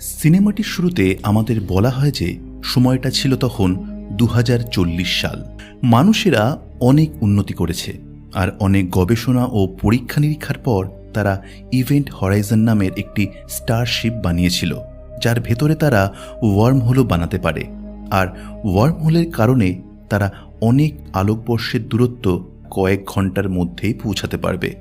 সিনেমাটির শুরুতে আমাদের বলা হয় যে সময়টা ছিল তখন দু হাজার চল্লিশ সাল। মানুষেরা অনেক উন্নতি করেছে আর অনেক গবেষণা ও পরীক্ষা নিরীক্ষার পর তারা ইভেন্ট হরাইজন নামের একটি স্টারশিপ বানিয়েছিল, যার ভেতরে তারা ওয়ার্ম হোলও বানাতে পারে। আর ওয়ার্ম হোলের কারণে তারা অনেক আলোকবর্ষের দূরত্ব কয়েক ঘণ্টার মধ্যেই পৌঁছাতে পারবে।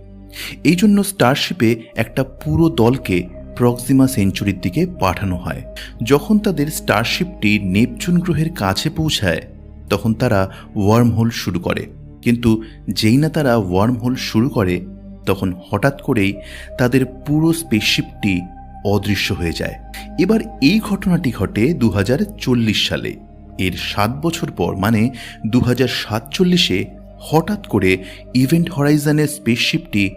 এই জন্য স্টারশিপে একটা পুরো দলকে প্রক্সিমা সেঞ্চুরির দিকে পাঠানো হয়। যখন তাদের স্টারশিপটি নেপচুন গ্রহের কাছে পৌঁছায়, তখন তারা ওয়ার্ম হোল শুরু করে। কিন্তু যেই না তারা ওয়ার্ম হোল শুরু করে, তখন হঠাৎ করেই তাদের পুরো স্পেসশিপটি অদৃশ্য হয়ে যায়। এবার এই ঘটনাটি ঘটে দু হাজার চল্লিশ সালে। এর সাত বছর পর মানে দু হাজার সাতচল্লিশে, হঠাৎ করে ইভেন্ট হরাইজানের স্পেসশিপটি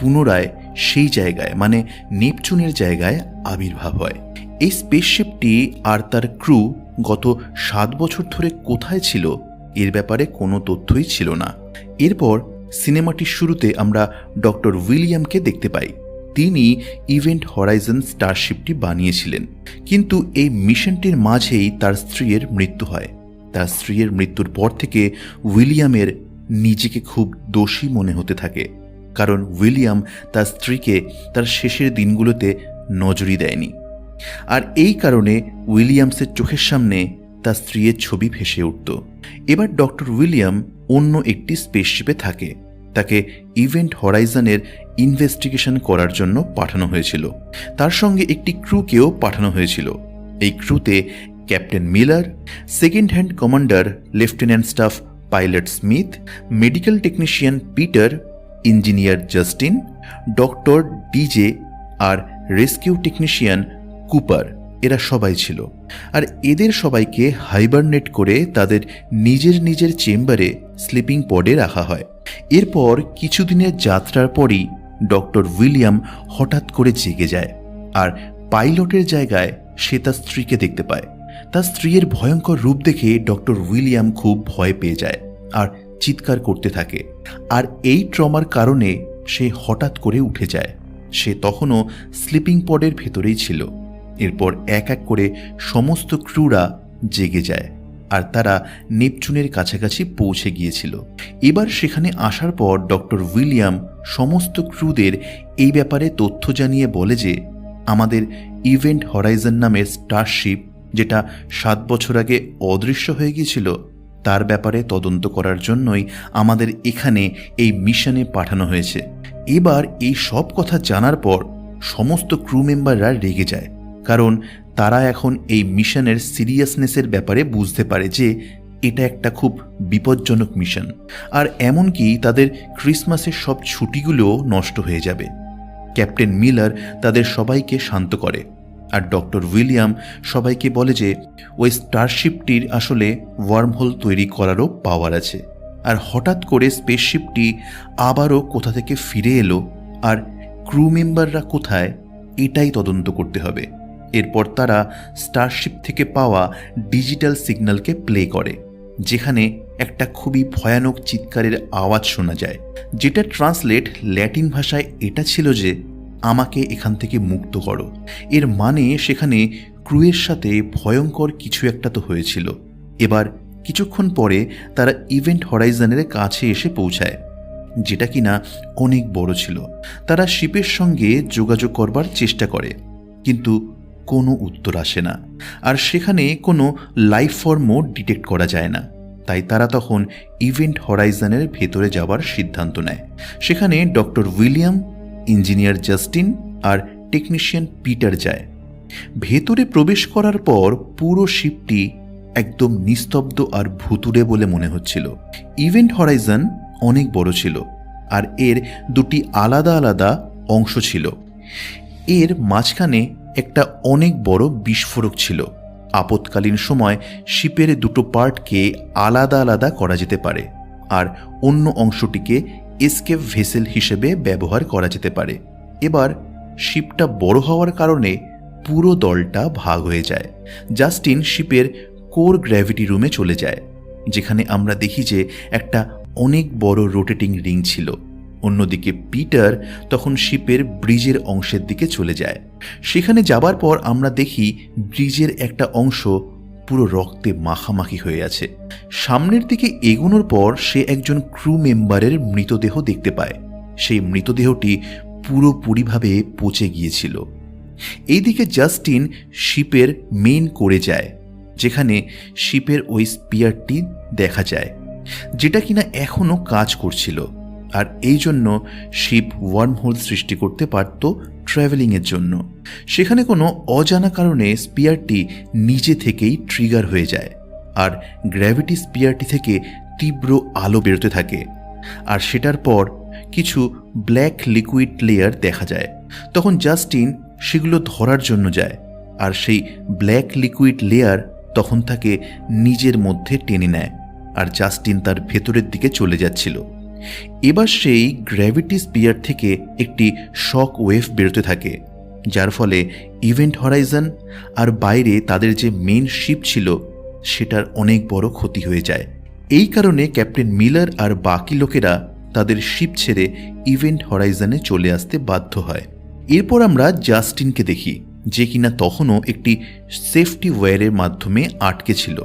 পুনরায় সেই জায়গায় মানে নেপচুনের জায়গায় আবির্ভাব হয়। এই স্পেসশিপটি আর তার ক্রু গত সাত বছর ধরে কোথায় ছিল, এর ব্যাপারে কোনো তথ্যই ছিল না। এরপর সিনেমাটির শুরুতে আমরা ডক্টর উইলিয়ামকে দেখতে পাই। তিনি ইভেন্ট হরাইজন স্টারশিপটি বানিয়েছিলেন। কিন্তু এই মিশনটির মাঝেই তার স্ত্রীর মৃত্যু হয়। তার স্ত্রীর মৃত্যুর পর থেকে উইলিয়ামের নিজেকে খুব দোষী মনে হতে থাকে। কারণ উইলিয়াম তার স্ত্রীকে তার শেষের দিনগুলোতে নজরই দেয়নি। আর এই কারণে উইলিয়ামসের চোখের সামনে তার স্ত্রীর ছবি ভেসে উঠত। এবার ডক্টর উইলিয়াম অন্য একটি স্পেসশিপে থাকে। তাকে ইভেন্ট হরাইজনের ইনভেস্টিগেশন করার জন্য পাঠানো হয়েছিল। তার সঙ্গে একটি ক্রুকেও পাঠানো হয়েছিল। এই ক্রুতে captain Miller second hand commander, lieutenant staff pilot Smith, medical technician Peter engineer Justin, doctor DJ আর রেস্কিউ টেকনিশিয়ান কুপার, এরা সবাই ছিল। আর এদের সবাইকে হাইবারনেট করে তাদের নিজের নিজের চেম্বারে স্লিপিং পডে রাখা হয়। এরপর কিছুদিনের যাত্রার পরই ডক্টর উইলিয়াম হঠাৎ করে জেগে যায় আর পাইলটের জায়গায় সে তার স্ত্রীকে দেখতে পায়। তার স্ত্রীর ভয়ঙ্কর রূপ দেখে ডক্টর উইলিয়াম খুব ভয় পেয়ে যায়। আর চিৎকার করতে থাকে। আর এই ট্রমার কারণে সে হঠাৎ করে উঠে যায়। সে তখনও স্লিপিং পডের ভেতরেই ছিল। এরপর এক এক করে সমস্ত ক্রুরা জেগে যায় আর তারা নেপচুনের কাছাকাছি পৌঁছে গিয়েছিল। এবার সেখানে আসার পর ডক্টর উইলিয়াম সমস্ত ক্রুদের এই ব্যাপারে তথ্য জানিয়ে বলে যে, আমাদের ইভেন্ট হরাইজন নামের স্টারশিপ, যেটা সাত বছর আগে অদৃশ্য হয়ে গিয়েছিল তার ব্যাপারে তদন্ত করার জন্যই আমাদের এখানে এই মিশনে পাঠানো হয়েছে। এবার এই সব কথা জানার পর সমস্ত ক্রু মেম্বাররা রেগে যায়, কারণ তারা এখন এই মিশনের সিরিয়াসনেসের ব্যাপারে বুঝতে পারে যে এটা একটা খুব বিপজ্জনক মিশন। আর এমনকি তাদের ক্রিসমাসের সব ছুটিগুলো নষ্ট হয়ে যাবে। ক্যাপ্টেন মিলার তাদের সবাইকে শান্ত করে। আর ডক্টর উইলিয়াম সবাইকে বলে যে, ওই স্টারশিপটির আসলে ওয়ার্মহোল তৈরি করারও পাওয়ার আছে। আর হঠাৎ করে স্পেসশিপটি আবারও কোথা থেকে ফিরে এলো আর ক্রু মেম্বাররা কোথায়, এটাই তদন্ত করতে হবে। এরপর তারা স্টারশিপ থেকে পাওয়া ডিজিটাল সিগন্যালকে প্লে করে, যেখানে একটা খুবই ভয়ানক চিৎকারের আওয়াজ শোনা যায়, যেটা ট্রান্সলেট ল্যাটিন ভাষায় এটা ছিল যে আমাকে এখান থেকে মুক্ত করো। এর মানে সেখানে ক্রুয়ের সাথে ভয়ঙ্কর কিছু একটা তো হয়েছিল। এবার কিছুক্ষণ পরে তারা ইভেন্ট হরাইজনের কাছে এসে পৌঁছায়, যেটা কিনা অনেক বড় ছিল। তারা শিপের সঙ্গে যোগাযোগ করবার চেষ্টা করে, কিন্তু কোনো উত্তর আসে না। আর সেখানে কোনো লাইফ ফর্মও ডিটেক্ট করা যায় না। তাই তারা তখন ইভেন্ট হরাইজনের ভেতরে যাওয়ার সিদ্ধান্ত নেয়। সেখানে ডক্টর উইলিয়াম ইঞ্জিনিয়ার জাস্টিন আর টেকনিশিয়ান পিটার যায়। ভেতরে প্রবেশ করার পর পুরো শিপটি একদম নিস্তব্ধ আর ভুতুরে বলে মনে হচ্ছিল। ইভেন্ট হরাইজন অনেক বড় ছিল আর এর দুটি আলাদা আলাদা অংশ ছিল। এর মাঝখানে একটা অনেক বড় বিস্ফোরক ছিল। আপৎকালীন সময় শিপের দুটো পার্টকে আলাদা আলাদা করা যেতে পারে আর অন্য অংশটিকে এসকেপ ভেসেল হিসেবে ব্যবহার করা যেতে পারে। এবার শিপটা বড় হওয়ার কারণে পুরো দলটা ভাগ হয়ে যায়। জাস্টিন শিপের কোর গ্র্যাভিটি রুমে চলে যায়, যেখানে আমরা দেখি যে একটা অনেক বড় রোটেটিং রিং ছিল। অন্যদিকে পিটার তখন শিপের ব্রিজের অংশের দিকে চলে যায়। সেখানে যাবার পর আমরা দেখি ব্রিজের একটা অংশ পুরো রক্তে মাখামাখি হয়ে আছে। সামনের দিকে এগোনোর পর সে একজন ক্রু মেম্বারের মৃতদেহ দেখতে পায়। সেই মৃতদেহটি পুরোপুরিভাবে পচে গিয়েছিল। এইদিকে জাস্টিন শিপের মেইন করে যায়, যেখানে শিপের ওই স্পিয়ারটি দেখা যায়, যেটা কিনা এখনও কাজ করছিল। আর এই জন্য শিপ ওয়ার্মহোল সৃষ্টি করতে পারত ট্রাভেলিংয়ের জন্য। সেখানে কোনো অজানা কারণে স্পিয়ারটি নিজে থেকেই ট্রিগার হয়ে যায় আর গ্র্যাভিটি স্পিয়ারটি থেকে তীব্র আলো বেরোতে থাকে। আর সেটার পর কিছু ব্ল্যাক লিকুইড লেয়ার দেখা যায়। তখন জাস্টিন সেগুলো ধরার জন্য যায় আর সেই ব্ল্যাক লিকুইড লেয়ার তখন তাকে নিজের মধ্যে টেনে নেয় আর জাস্টিন তার ভেতরের দিকে চলে যাচ্ছিল। এবার সেই গ্র্যাভিটি স্পিয়ার থেকে একটি শক ওয়েভ বেরোতে থাকে, যার ফলে ইভেন্ট হরাইজন আর বাইরে তাদের যে মেন শিপ ছিল, সেটার অনেক বড় ক্ষতি হয়ে যায়। এই কারণে ক্যাপ্টেন মিলার আর বাকি লোকেরা তাদের শিপ ছেড়ে ইভেন্ট হরাইজনে চলে আসতে বাধ্য হয়। এরপর আমরা জাস্টিনকে দেখি, যে কিনা তখনও একটি সেফটি ওয়্যারের মাধ্যমে আটকে ছিল।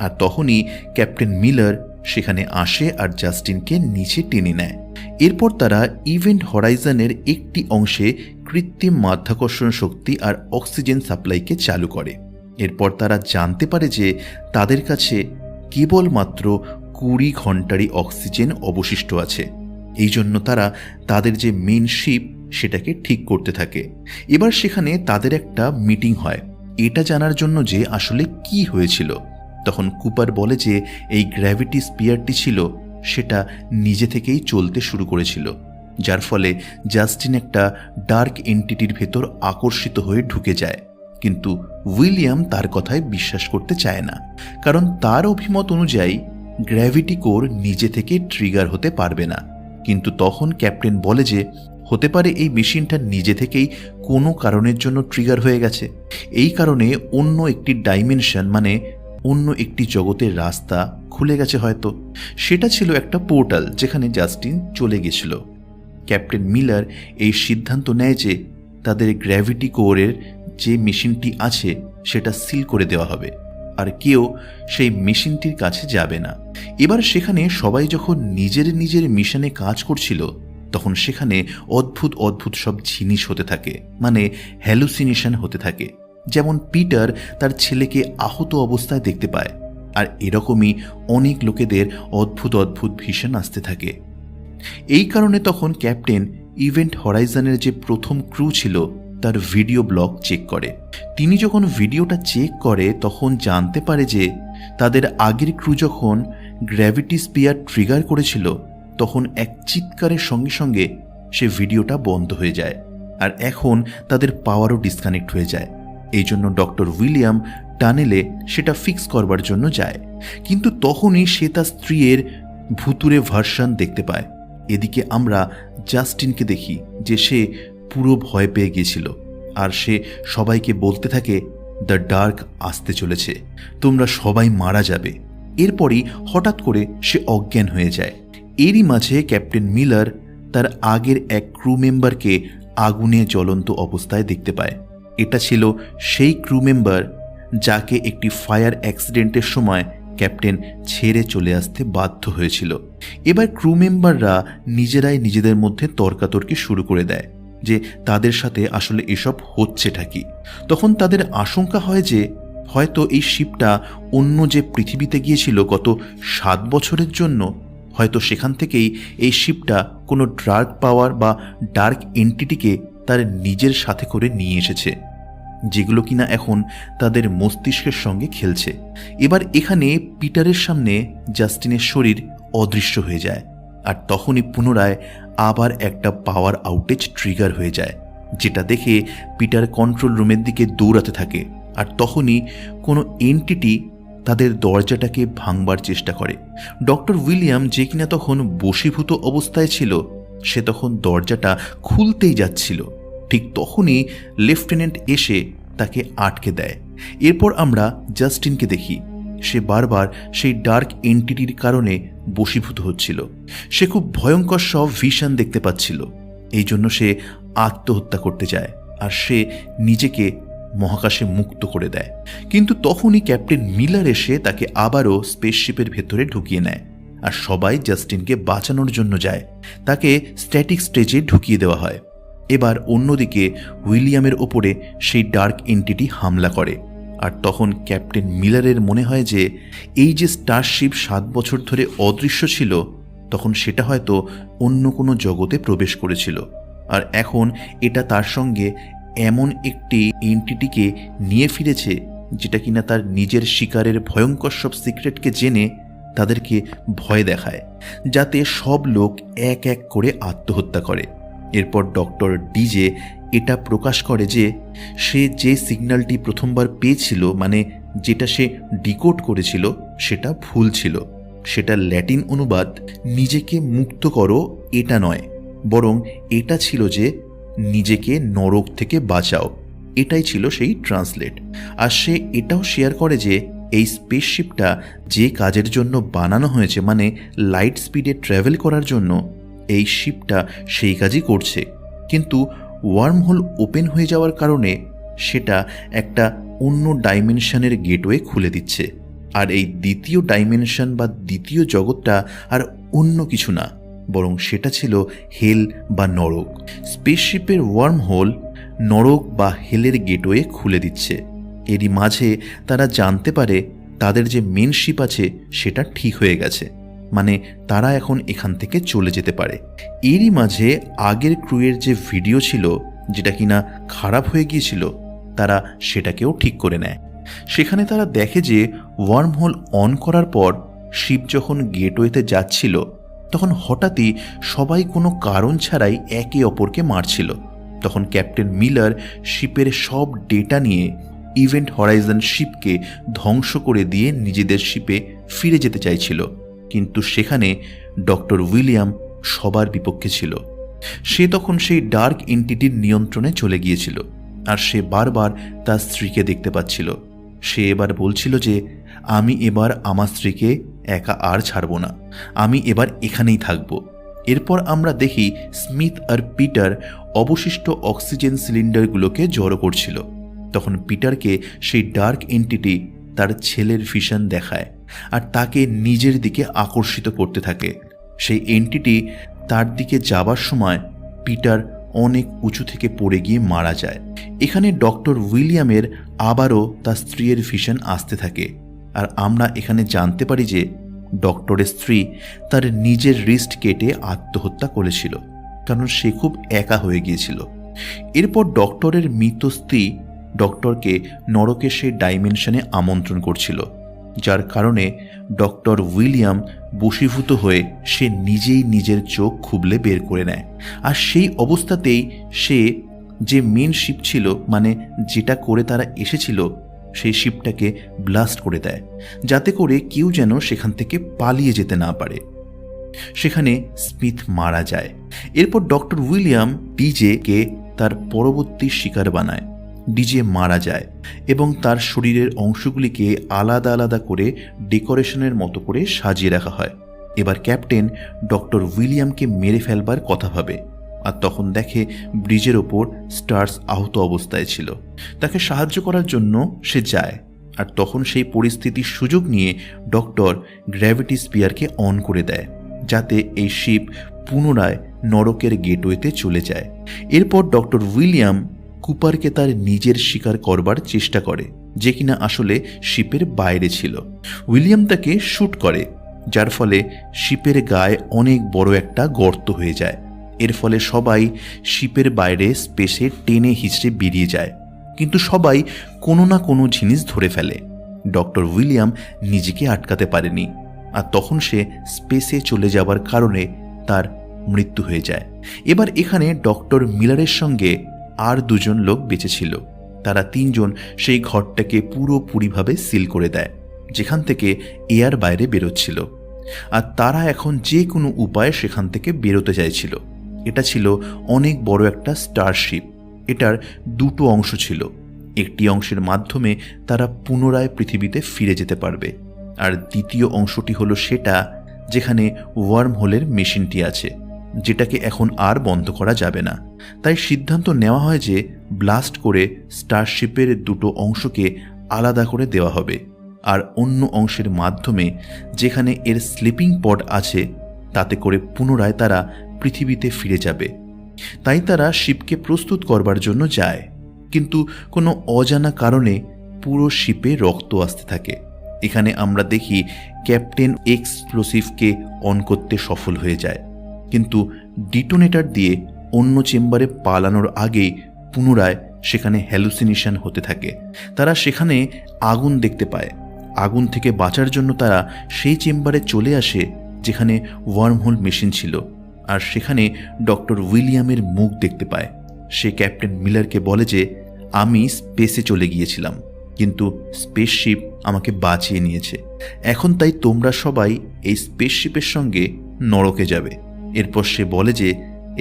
আর তখনই ক্যাপ্টেন মিলার সেখানে আসে আর জাস্টিনকে নিচে টেনে নেয়। এরপর তারা ইভেন্ট হরাইজনের একটি অংশে কৃত্রিম মাধ্যাকর্ষণ শক্তি আর অক্সিজেন সাপ্লাইকে চালু করে। এরপর তারা জানতে পারে যে তাদের কাছে কেবলমাত্র কুড়ি ঘন্টারই অক্সিজেন অবশিষ্ট আছে। এই জন্য তারা তাদের যে মেন শিপ সেটাকে ঠিক করতে থাকে। এবার সেখানে তাদের একটা মিটিং হয়। এটা জানার জন্য যে আসলে কি হয়েছিল। তখন কুপার বলে যে এই গ্র্যাভিটি স্পিয়ারটি ছিল, সেটা নিজে থেকেই চলতে শুরু করেছিল, যার ফলে জাস্টিন একটা ডার্ক এন্টিটির ভেতর আকর্ষিত হয়ে ঢুকে যায়। কিন্তু উইলিয়াম তার কথায় বিশ্বাস করতে চায় না, কারণ তার অভিমত অনুযায়ী গ্র্যাভিটি কোর নিজে থেকে ট্রিগার হতে পারবে না। কিন্তু তখন ক্যাপ্টেন বলে যে, হতে পারে এই মেশিনটা নিজে থেকেই কোনো কারণের জন্য ট্রিগার হয়ে গেছে। এই কারণে অন্য একটি ডাইমেনশন মানে অন্য একটি জগতের রাস্তা খুলে গেছে হয়তো। সেটা ছিল একটা পোর্টাল যেখানে জাস্টিন চলে গেছিল। ক্যাপ্টেন মিলার এই সিদ্ধান্ত নেয় যে তাদের গ্র্যাভিটি কোরের যে মেশিনটি আছে, সেটা সিল করে দেওয়া হবে। আর কেউ সেই মেশিনটির কাছে যাবে না। এবার সেখানে সবাই যখন নিজের নিজের মিশনে কাজ করছিল, তখন সেখানে অদ্ভুত অদ্ভুত সব জিনিস হতে থাকে। মানে হ্যালুসিনেশন হতে থাকে। যেমন পিটার তার ছেলেকে আহত অবস্থায় দেখতে পায়, আর এরকমই অনেক লোকেদের অদ্ভুত অদ্ভুত ভীষণ আসতে থাকে। এই কারণে তখন ক্যাপ্টেন ইভেন্ট হরাইজনের যে প্রথম ক্রু ছিল, তার ভিডিও ব্লগ চেক করে। তিনি যখন ভিডিওটা চেক করে, তখন জানতে পারে যে তাদের আগের ক্রু যখন গ্র্যাভিটি স্পিয়ার ট্রিগার করেছিল, তখন এক চিৎকারের সঙ্গে সঙ্গে সে ভিডিওটা বন্ধ হয়ে যায়, আর এখন তাদের পাওয়ারও ডিসকানেক্ট হয়ে যায়। এই জন্য ডক্টর উইলিয়াম টানেলে সেটা ফিক্স করবার জন্য যায়। কিন্তু তখনই সে তার স্ত্রীর ভুতুরে ভার্সান দেখতে পায়। এদিকে আমরা জাস্টিনকে দেখি যে সে পুরো ভয় পেয়ে গিয়েছিল। আর সে সবাইকে বলতে থাকে, দ্য ডার্ক আসতে চলেছে। তোমরা সবাই মারা যাবে। এরপরই হঠাৎ করে সে অজ্ঞান হয়ে যায়। এরই মাঝে ক্যাপ্টেন মিলার তার আগের এক ক্রু মেম্বারকে আগুনে জ্বলন্ত অবস্থায় দেখতে পায়। এটা ছিল সেই ক্রু মেম্বার যাকে একটি ফায়ার অ্যাক্সিডেন্টের সময় ক্যাপ্টেন ছেড়ে চলে আসতে বাধ্য হয়েছিল। এবার ক্রু মেম্বাররা নিজেরাই নিজেদের মধ্যে তর্কাতর্কি শুরু করে দেয় যে তাদের সাথে আসলে এসব হচ্ছেটা কি। তখন তাদের আশঙ্কা হয় যে হয়তো এই শিপটা অন্য যে পৃথিবীতে গিয়েছিল গত সাত বছরের জন্য, হয়তো সেখান থেকেই এই শিপটা কোনো ডার্ক পাওয়ার বা ডার্ক এন্টিটিকে তার নিজের সাথে করে নিয়ে এসেছে, যেগুলো কিনা এখন তাদের মস্তিষ্কের সঙ্গে খেলছে। এবার এখানে পিটারের সামনে জাস্টিনের শরীর অদৃশ্য হয়ে যায়, আর তখনই পুনরায় আবার একটা পাওয়ার আউটেজ ট্রিগার হয়ে যায়, যেটা দেখে পিটার কন্ট্রোল রুমের দিকে দৌড়াতে থাকে, আর তখনই কোনো এন্টিটি তাদের দরজাটাকে ভাঙবার চেষ্টা করে। ডক্টর উইলিয়াম যে কিনা তখন বশীভূত অবস্থায় ছিল, সে তখন দরজাটা খুলতেই যাচ্ছিল। ঠিক তখনই লেফটেন্যান্ট এসে তাকে আটকে দেয়। এরপর আমরা জাস্টিনকে দেখি। সে বারবার সেই ডার্ক এন্টিটির কারণে বশীভূত হচ্ছিল। সে খুব ভয়ঙ্কর সব ভিশন দেখতে পাচ্ছিল। এই জন্য সে আত্মহত্যা করতে যায় আর সে নিজেকে মহাকাশে মুক্ত করে দেয়। কিন্তু তখনই ক্যাপ্টেন মিলার এসে তাকে আবারও স্পেসশিপের ভেতরে ঢুকিয়ে নেয় আর সবাই জাস্টিনকে বাঁচানোর জন্য যায়। তাকে স্ট্যাটিক স্টেজে ঢুকিয়ে দেওয়া হয়। এবার অন্যদিকে উইলিয়ামের ওপরে সেই ডার্ক এন্টিটি হামলা করে। আর তখন ক্যাপ্টেন মিলারের মনে হয় যে, এই যে স্টারশিপ সাত বছর ধরে অদৃশ্য ছিল, তখন সেটা হয়তো অন্য কোনো জগতে প্রবেশ করেছিল। আর এখন এটা তার সঙ্গে এমন একটি এন্টিটিকে নিয়ে ফিরেছে, যেটা কিনা তার নিজের শিকারের ভয়ঙ্কর সব সিক্রেটকে জেনে তাদেরকে ভয় দেখায়, যাতে সব লোক এক এক করে আত্মহত্যা করে। এরপর ডক্টর ডিজে এটা প্রকাশ করে যে সে যে সিগন্যালটি প্রথমবার পেয়েছিল মানে যেটা সে ডিকোড করেছিল, সেটা ভুল ছিল। সেটা ল্যাটিন অনুবাদ, নিজেকে মুক্ত করো, এটা নয়। বরং এটা ছিল যে নিজেকে নরক থেকে বাঁচাও। এটাই ছিল সেই ট্রান্সলেট। আর সে এটাও শেয়ার করে যে এই স্পেসশিপটা যে কাজের জন্য বানানো হয়েছে মানে লাইট স্পিডে ট্রাভেল করার জন্য এই শিপটা সেই কাজই করছে। কিন্তু ওয়ার্ম হোল ওপেন হয়ে যাওয়ার কারণে সেটা একটা অন্য ডাইমেনশনের গেটওয়ে খুলে দিচ্ছে। আর এই দ্বিতীয় ডাইমেনশন বা দ্বিতীয় জগৎটা আর অন্য কিছু না, বরং সেটা ছিল হেল বা নরক। স্পেসশিপের ওয়ার্ম হোল নরক বা হেলের গেটওয়ে খুলে দিচ্ছে। এরই মাঝে তারা জানতে পারে তাদের যে মেন শিপ আছে সেটা ঠিক হয়ে গেছে। মানে তারা এখন এখান থেকে চলে যেতে পারে। এরই মাঝে আগের ক্রুয়ের যে ভিডিও ছিল, যেটা কিনা খারাপ হয়ে গিয়েছিল, তারা সেটাকেও ঠিক করে নেয়। সেখানে তারা দেখে যে ওয়ার্ম হোল অন করার পর শিপ যখন গেটওয়েতে যাচ্ছিল, তখন হঠাৎই সবাই কোনো কারণ ছাড়াই একে অপরকে মারছিল। তখন ক্যাপ্টেন মিলার শিপের সব ডেটা নিয়ে ইভেন্ট হরাইজন শিপকে ধ্বংস করে দিয়ে নিজেদের শিপে ফিরে যেতে চাইছিল। কিন্তু সেখানে ডক্টর উইলিয়াম সবার বিপক্ষে ছিল। সে তখন সেই ডার্ক এন্টিটির নিয়ন্ত্রণে চলে গিয়েছিল আর সে বারবার তার স্ত্রীকে দেখতে পাচ্ছিল। সে এবার বলছিল যে, আমি এবার আমার স্ত্রীকে একা আর ছাড়ব না। আমি এবার এখানেই থাকব। এরপর আমরা দেখি স্মিথ আর পিটার অবশিষ্ট অক্সিজেন সিলিন্ডারগুলোকে জড়ো করছিল। তখন পিটারকে সেই ডার্ক এন্টিটি তার ছেলের ভিশন দেখায় আর তাকে নিজের দিকে আকর্ষিত করতে থাকে। সেই এন্টিটি তার দিকে যাবার সময় পিটার অনেক উঁচু থেকে পড়ে গিয়ে মারা যায়। এখানে ডক্টর উইলিয়ামের আবারও তার স্ত্রীর ভিশন আসতে থাকে। আর আমরা এখানে জানতে পারি যে ডক্টরের স্ত্রী তার নিজের রিস্ট কেটে আত্মহত্যা করেছিল, কারণ সে খুব একা হয়ে গিয়েছিল। এরপর ডক্টরের মৃত স্ত্রী ডক্টরকে নরকের সেই ডাইমেনশনে আমন্ত্রণ করছিল, যার কারণে ডক্টর উইলিয়াম বশীভূত হয়ে সে নিজেই নিজের চোখ খুবলে বের করে নেয়। আর সেই অবস্থাতেই সে যে মেন শিপ ছিল মানে যেটা করে তারা এসেছিল, সেই শিপটাকে ব্লাস্ট করে দেয়, যাতে করে কেউ যেন সেখান থেকে পালিয়ে যেতে না পারে। সেখানে স্মিথ মারা যায়। এরপর ডক্টর উইলিয়াম ডিজেকে তার পরবর্তী শিকার বানায়। ডিজে মারা যায় এবং তার শরীরের অংশগুলিকে আলাদা আলাদা করে ডেকোরেশনের মতো করে সাজিয়ে রাখা হয়। এবার ক্যাপ্টেন ডক্টর উইলিয়ামকে মেরে ফেলবার কথা ভাবে আর তখন দেখে ব্রিজের ওপর স্টার্স আহত অবস্থায় ছিল। তাকে সাহায্য করার জন্য সে যায় আর তখন সেই পরিস্থিতির সুযোগ নিয়ে ডক্টর গ্র্যাভিটি স্পিয়ারকে অন করে দেয় যাতে এই শিপ পুনরায় নরকের গেটওয়েতে চলে যায়। এরপর ডক্টর উইলিয়াম কুপারকে তার নিজের শিকার করবার চেষ্টা করে, যে কিনা আসলে শিপের বাইরে ছিল। উইলিয়াম তাকে শ্যুট করে, যার ফলে শিপের গায়ে অনেক বড় একটা গর্ত হয়ে যায়। এর ফলে সবাই শিপের বাইরে স্পেসে টেনে হিচড়ে বেরিয়ে যায়। কিন্তু সবাই কোনো না কোনো জিনিস ধরে ফেলে। ডক্টর উইলিয়াম নিজেকে আটকাতে পারেনি, আর তখন সে স্পেসে চলে যাবার কারণে তার মৃত্যু হয়ে যায়। এবার এখানে ডক্টর মিলারের সঙ্গে আর দুজন লোক বেঁচে ছিল। তারা তিনজন সেই ঘরটাকে পুরোপুরিভাবে সিল করে দেয়, যেখান থেকে এয়ার বাইরে বেরোচ্ছিল। আর তারা এখন যে কোনো উপায়ে সেখান থেকে বেরোতে চাইছিল। এটা ছিল অনেক বড় একটা স্টারশিপ এটার দুটো অংশ ছিল। একটি অংশের মাধ্যমে তারা পুনরায় পৃথিবীতে ফিরে যেতে পারবে। আর দ্বিতীয় অংশটি হলো সেটা, যেখানে ওয়ার্ম হোলের মেশিনটি আছে। যেটাকে এখন আর বন্ধ করা যাবে না। তাই সিদ্ধান্ত নেওয়া হয় যে ব্লাস্ট করে স্টারশিপের দুটো অংশকে আলাদা করে দেওয়া হবে আর অন্য অংশের মাধ্যমে যেখানে এর স্লিপিং পড আছে তাতে করে পুনরায় তারা পৃথিবীতে ফিরে যাবে। তাই তারা শিপকে প্রস্তুত করবার জন্য যায়। কিন্তু কোনো অজানা কারণে পুরো শিপে রক্ত আসতে থাকে। এখানে আমরা দেখি ক্যাপ্টেন এক্সপ্লোসিভকে অন করতে সফল হয়ে যায়। কিন্তু ডিটোনেটর দিয়ে অন্য চেম্বারে পালানোর আগেই পুনরায় সেখানে হ্যালুসিনেশন হতে থাকে। তারা সেখানে আগুন দেখতে পায়। আগুন থেকে বাঁচার জন্য তারা সেই চেম্বারে চলে আসে যেখানে ওয়ার্মহোল মেশিন ছিল। আর সেখানে ডক্টর উইলিয়ামের মুখ দেখতে পায়। সে ক্যাপ্টেন মিলারকে বলে যে, আমি স্পেসে চলে গিয়েছিলাম, কিন্তু স্পেসশিপ আমাকে বাঁচিয়ে নিয়েছে। এখন তাই তোমরা সবাই এই স্পেসশিপের সঙ্গে নরকে যাবে। এরপর সে বলে যে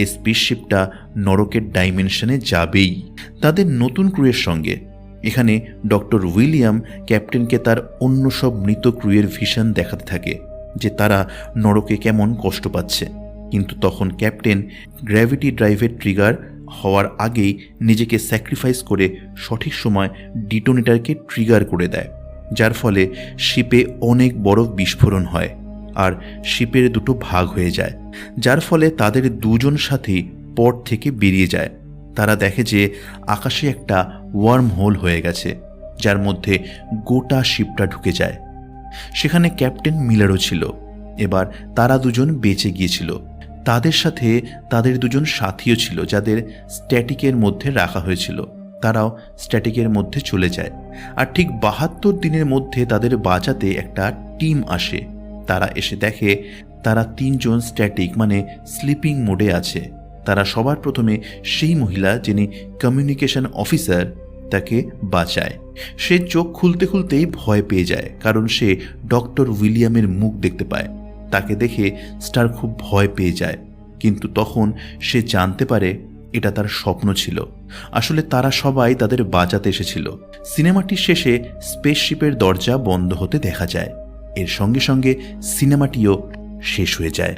এই স্পেসশিপটা নরকের ডাইমেনশনে যাবেই। তাদের নতুন ক্রুয়ের সঙ্গে। এখানে ডক্টর উইলিয়াম ক্যাপ্টেনকে তার অন্য সব মৃত ক্রুয়ের ভিশন দেখাতে থাকে, যে তারা নরকে কেমন কষ্ট পাচ্ছে। কিন্তু তখন ক্যাপ্টেন গ্র্যাভিটি ড্রাইভের ট্রিগার হওয়ার আগেই নিজেকে স্যাক্রিফাইস করে সঠিক সময় ডিটোনেটারকে ট্রিগার করে দেয়, যার ফলে শিপে অনেক বড় বিস্ফোরণ হয়। আর শিপের দুটো ভাগ হয়ে যায়, যার ফলে তাদের দুজন সাথী পট থেকে বেরিয়ে যায়। তারা দেখে যে আকাশে একটা ওয়ার্ম হোল হয়ে গেছে, যার মধ্যে গোটা শিপটা ঢুকে যায়। সেখানে ক্যাপ্টেন মিলারও ছিল। এবার তারা দুজন বেঁচে গিয়েছিল। তাদের সাথে তাদের দুজন সাথীও ছিল, যাদের স্ট্যাটিকের মধ্যে রাখা হয়েছিল। তারাও স্ট্যাটিকের মধ্যে চলে যায়। আর ঠিক বাহাত্তর দিনের মধ্যে তাদের বাঁচাতে একটা টিম আসে। তারা এসে দেখে, তারা তিনজন স্ট্যাটিক মানে স্লিপিং মোডে আছে। তারা সবার প্রথমে সেই মহিলা যিনি কমিউনিকেশন অফিসার তাকে বাঁচায়। সে চোখ খুলতে খুলতেই ভয় পেয়ে যায়, কারণ সে ডক্টর উইলিয়ামের মুখ দেখতে পায়। তাকে দেখে স্টার খুব ভয় পেয়ে যায়। কিন্তু তখন সে জানতে পারে এটা তার স্বপ্ন ছিল। আসলে তারা সবাই তাদের বাঁচাতে এসেছিল। সিনেমাটির শেষে স্পেসশিপের দরজা বন্ধ হতে দেখা যায়। এর সঙ্গে সঙ্গে সিনেমাটিও শেষ হয়ে যায়।